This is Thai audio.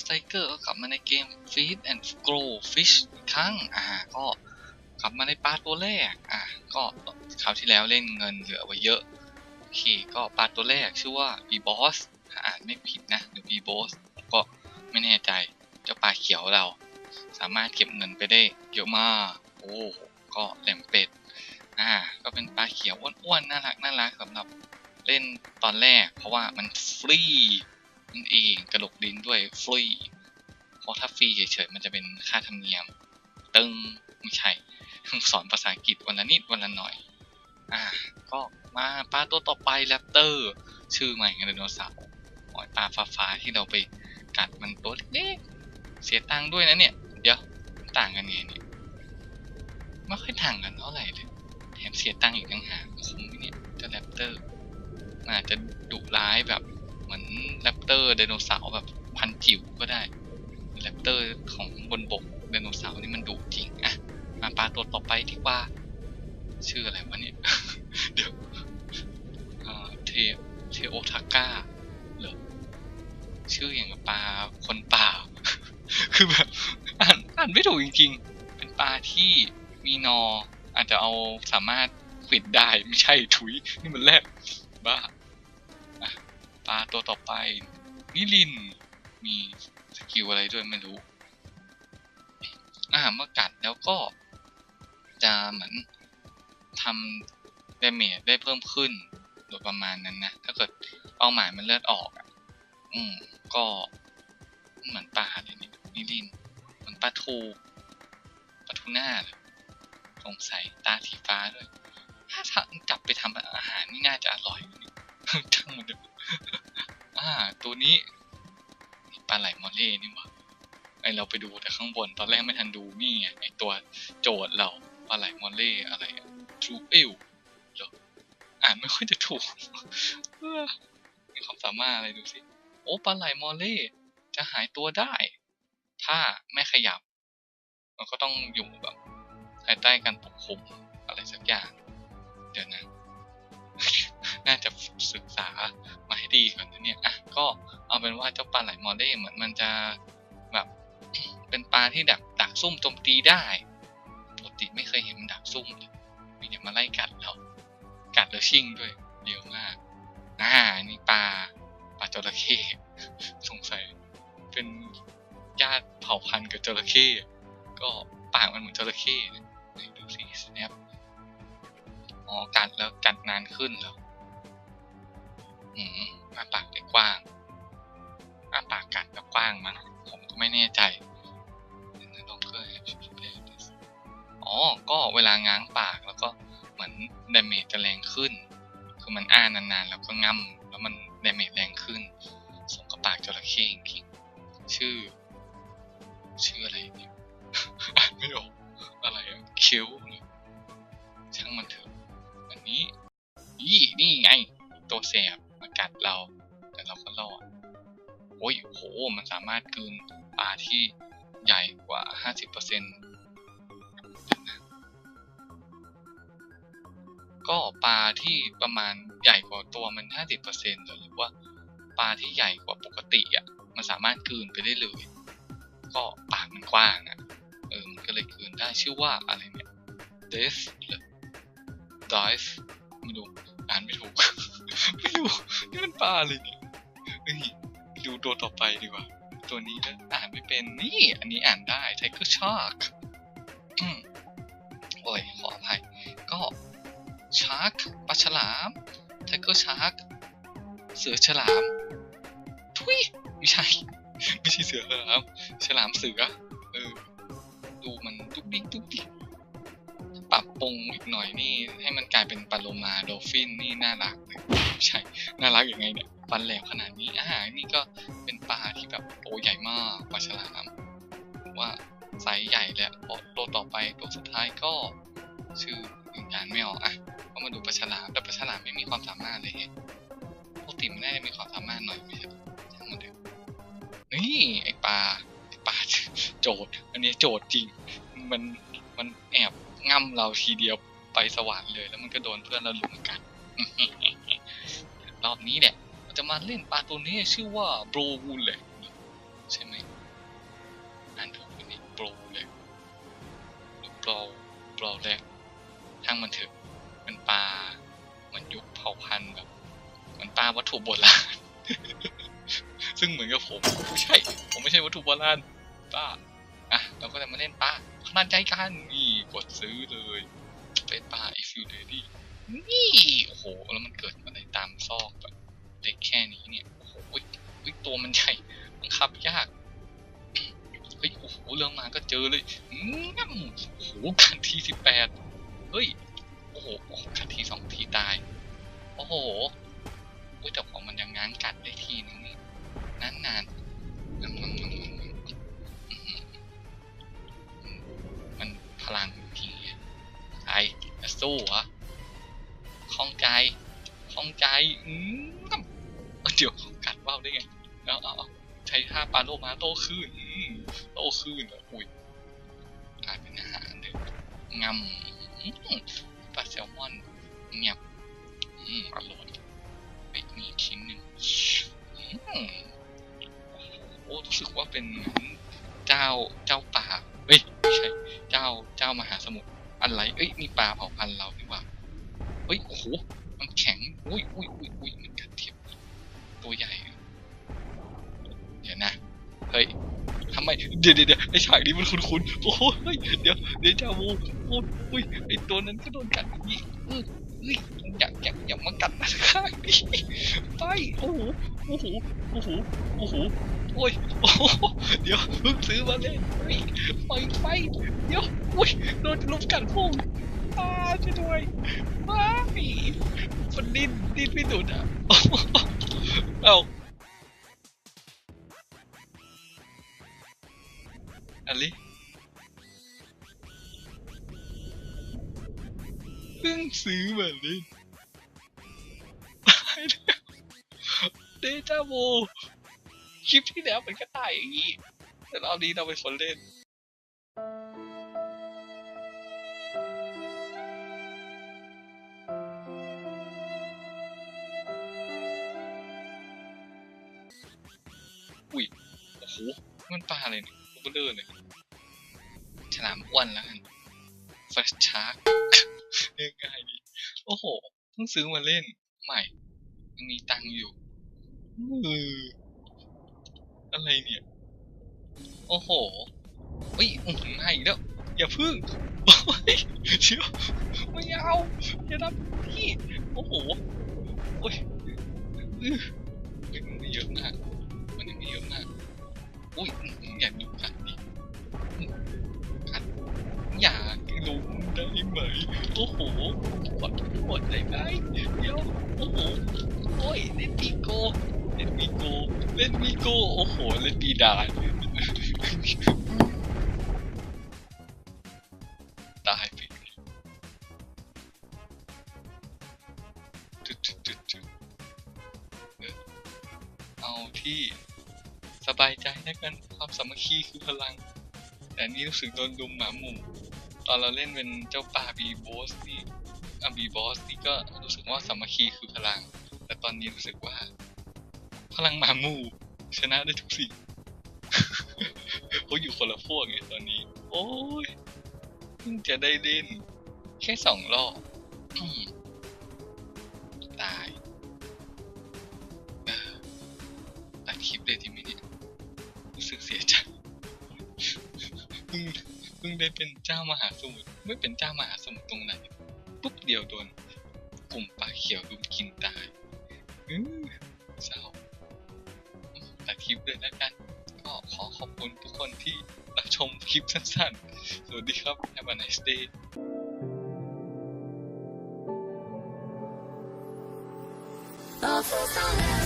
สไตเกอร์ก็กลับมาในเกม Feed and Grow Fish อีกครั้งอ่าก็กลับมาในปลาตัวแรกอ่าก็คราวที่แล้วเล่นเงินเหลือไว้เยอะโอเคก็ปลาตัวแรกชื่อว่า B Boss อ่านไม่ผิดนะหรือ B Boss ก็ไม่แน่ใจเจ้าปลาเขียวเรา สามารถเก็บเงินไปได้เยอะมากโอ้ก็แหลมเป็ดอ่าก็เป็นปลาเขียวอ้วนๆน่ารักน่ารักสำหรับเล่นตอนแรก เพราะว่ามันฟรี นั่นเองกระดกดินด้วยฟรีเพราะถ้าฟรีเฉยๆมันจะเป็นค่าธรรมเนียม ตึงไม่ใช่สอนภาษาอังกฤษวันละนิดวันละหน่อย อ่าก็มาปลาตัวต่อไปแรปเตอร์ ชื่อใหม่ไดโนเสาร์หอยปลาฟ้าๆที่เราไปกัดมันตัวเล็กๆเสียตังค์ด้วยนะเนี่ย เดี๋ยวต่างกันไงเนี่ยไม่ค่อยต่างกันเท่าไหร่เลยแถมเสียตังค์อีกต่างหากคุ้มไหมเนี่ยเจ้าแรปเตอร์อาจจะดุร้ายแบบ เหมือนแรปเตอร์ไดโนเสาร์แบบพันจิ๋วก็ได้แรปเตอร์ของบนบกไดโนเสาร์นี่มันดุจริงอะมาปลาตัวต่อไปดีกว่า ชื่ออะไรวะเนี่ย เดี๋ยวเทเทโอทาก้าเหรอชื่ออย่างกับปลาคนป่า คือแบบอ่านอ่านไม่ถูกจริง ๆ เป็นปลาที่มีนอ อาจจะเอาสามารถขวิดได้ไม่ใช่ถุย นี่มันแรกบ้า ปลาตัวต่อไป นิลิน มีสกิลอะไรด้วยไม่รู้อ่าเมื่อกัดแล้วก็จะเหมือนทำดาเมจได้เพิ่มขึ้นโดยประมาณนั้นนะ ถ้าเกิดเป้าหมายมันเลือดออกอะ อืม ก็เหมือนปลาเลยนี่นิลิน เหมือนปลาทูปลาทูน่าเลยสงสัยตาสีฟ้าด้วยถ้าถ้าจับไปทำอาหารนี่น่าจะอร่อย นี้ปลาไหลมอลเล่นี่หว่าไอเราไปดูแต่ข้างบนตอนแรกไม่ทันดูนี่ไงไอตัวโจทย์เราปลาไหลมอลเล่อะไรทรูเอลหรออ่านไม่ค่อยจะถูกมีความสามารถอะไรดูสิโอ้ปลาไหลมอลเล่จะหายตัวได้ ถ้าไม่ขยับ มันก็ต้องอยู่แบบภายใต้การปกคลุมอะไรสักอย่าง เดี๋ยวนะ น่าจะศึกษามาให้ดีก่อนนะเนี่ยอะก็เอาเป็นว่าเจ้าปลาไหลมอลเล่เหมือนมันจะแบบเป็นปลาที่ดักดักซุ่มโจมตีได้ปกติไม่เคยเห็นมันดักซุ่มเลยมีแต่มาไล่กัดเรากัดแล้วชิ่งด้วยเร็วมากอ่านี่ปลาปลาจระเข้สงสัยเป็นญาติเผ่าพันธุ์กับจระเข้ก็ปากมันเหมือนจระเข้ดูสิ snap อ๋อกัดแล้วกัดนานขึ้นแล้ว อืมอ้าปากได้กว้างอ้าปากกัดแล้วกว้างมั้งผมก็ไม่แน่ใจลองเคยอ๋อ ก็เวลาง้างปากแล้วก็เหมือนดาเมจจะแรงขึ้น คือมันอ้านานๆ แล้วก็ง่ำแล้วมันดาเมจแรงขึ้นสมกับปากจระเข้จริงชื่อ ชื่ออะไรเนี่ยอ่านไม่ออกอะไรอะคิ้วเนี่ยช่างมันเถอะอันนี้ ยี่นี่ไง ตัวแสบ กัดเรา แต่เราก็รอดโอ้ยโห มันสามารถกลืนปลาที่ใหญ่กว่า 50%ก็ปลาที่ประมาณใหญ่กว่าตัวมัน 50%หรือว่าปลาที่ใหญ่กว่าปกติอะ มันสามารถกืนไปได้เลย ก็ปากมันกว้างอะ เออ มันก็เลยกืนได้ชื่อว่าอะไรเนี่ย death หรือ dive ไม่รู้อ่านไม่ถูก ไม่รู้นี่มันปลาเลยเนี่ยเฮ้ยดูตัวต่อไปดีกว่า ตัวนี้นะอ่านไม่เป็นนี่อันนี้อ่านได้ Tiger Shark อืมโอ้ยขออภัยก็ Shark ปลาฉลาม Tiger Shark เสือฉลามทุยไม่ใช่ ไม่ใช่เสือฉลามฉลามเสือเออดูมันดุกดิกดุกดิก ปรุงอีกหน่อยนี่ ให้มันกลายเป็นปลาโลมาโดฟินนี่น่ารักเลยใช่น่ารักยังไงเนี่ยฟันแหลมขนาดนี้อ่ารนี่ก็เป็นปลาที่แบบตัวใหญ่มากปลาฉลามว่าไซส์ใหญ่แล้วพอตัวต่อไปตัวสุดท้ายก็ชื่ออ่านไม่ออกอะก็มาดูปลาฉลามแต่ปลาฉลามไม่มีความสามารถเลยเฮ้ยปกติมันน่าจะมีความสามารถหน่อยไม่ใช่ช่างมันเถอะนี่ไอปลาไอปลาโจดอันนี้โจดจริงมัน ง่ำเราทีเดียวไปสวรรค์เลย แล้วมันก็โดนเพื่อนเราลุมกัดรอบนี้เนี่ยเราจะมาเล่นปลาตัวนี้ชื่อว่าโบรวูลเลยใช่ไหมอ่านถูกวันนี้โปรเลยหรือโปรโปรแรกช่างมันเถอะมันปลามือนยุคเผ่าพันธุ์แบบมือนปลาวัตถุโบราณซึ่งเหมือนกับผมไม่ใช่ ผมไม่ใช่วัตถุโบราณป้าอะเราก็จะมาเล่นป้าขนาดใจกัน ดซื้อเลยเป็นป้า if you ready นี่โอ้โห แล้วมันเกิดอะไรตามซอกแบบเล็กแค่นี้เนี่ย โอ้โหอุ๊ยอุ๊ยตัวมันใหญ่บังคับยากเฮ้ยโอ้โหเรื่องมาก็เจอเลยงั้มโอ้โหกันทีสิบแปดเฮ้ยโอ้โหโอ้โหกันทีสองทีตาย โอ้โหอุ้ยแต่ของมันยังง้างกัดได้ทีนึงนี่นานนานมันพลัง จะสู้เหรอคล่องใจคล่องใจอืมเดี๋ยวกัดว่าวได้ไงเอาเอาเอาใช้ท่าปลาโลมาโตขึ้นอืมโตขึ้นอะอุ้ยกลายเป็นอาหารเลยงำอืมปลาแซลมอนเงียบอืมอร่อยไปมีอีกชิ้นหนึ่งอืมโอ้รู้สึกว่าเป็นเจ้าเจ้าป่าเอ้ยไม่ใช่เจ้าเจ้ามหาสมุทร อะไร เอ้ยนี่ปลาเผ่าพันธุ์เราดีกว่าเอ้ยโอ้โหมันแข็งอุ้ยอุ้ยอุ้ยอุ้ยมันกัดเทียบตัวใหญ่ เดี๋ยวนะ เฮ้ยทำไม เดี๋ยวเดี๋ยวเดี๋ยวไอฉากนี้มันคุ้นๆ โอ้โหเฮ้ยเดี๋ยวเดี๋ยวจ้าวูโอ้ยอุ้ยไอตัวนั้นก็โดนกัดอีกเออเฮ้ยอย่าอย่าอย่ามากัดนะข้างนี้ไป โอ้โห โอ้โห โอ้โห โอ้โห โอ้ยโอ้เดี๋ยวเพิ่งซื้อมาเลยเฮ้ยปล่อยไป เดี๋ยวอุ้ยโดนลุมกัดพุ่งอาช่วยด้วยว้ามันดิ้นดิ้นไม่หยุดอะเอ้าอะไรเพิ่งซื้อมาเล่นตายแล้วเดจาโว คลิปที่แล้วมันก็ตายอย่างนี้ แต่รอบนี้เราเป็นคนเล่นอุ้ยโอ้โหมันปลาอะไรเนี่ยโอเบอร์เลอร์เลยฉลามอ้วนแล้วกันฟัชชาร์กง่ายดีโอ้โหเพิ่งซื้อมาเล่นใหม่ยังมีตังค์อยู่เออ อะไรเนี่ย โอ้โหเฮ้ยอื้อหือมาอีกแล้วอย่าพึ่งโอ้ยเดี๋ยวไม่เอาอย่าทำพี่โอ้โหโอ้ยเยมันไม่เยอะมากมันยังไม่เยอะมากอุ้ยอย่าดูกันดิกันอย่าลุได้ไหมโอ้โหขอโทษได้ไหมเดี๋ยวโอ้โหโอ้ยเล่นปีโก เล่นปีโกเล่นปีโกโอ้โห เล่นปีดานตายไปจุดจุดจุดจุดเอาที่สบายใจแล้วกันความสามัคคีคือพลัง แต่นี่รู้สึกโดนดุมหมาหมู่ ตอนเราเล่นเป็นเจ้าป่าบีบอสนี่อบีบอสนี่ก็รู้สึกว่าสามัคคีคือพลัง แต่ตอนนี้รู้สึกว่า พลังหมาหมู่ชนะได้ทุกสิ่งเขาอยู่คนละพวกไงตอนนี้ โอ้ยเพิ่งจะได้เล่น แค่สองรอบตายออตัดคลิปเลยทีไหมเนี่ยรู้สึกเสียใจเพิ่งเพิ่งได้เป็นเจ้ามหาสมุทรไม่เป็นเจ้ามหาสมุทรตรงไหนปุ๊บเดียวโดนกลุ่มปลาเขียวรุมกินตายอื้อเศร้า จากคลิปเลยแล้วกัน ก็ขอขอบคุณทุกคนที่รับชมคลิปสั้นๆ สวัสดีครับ Have a nice day Love is on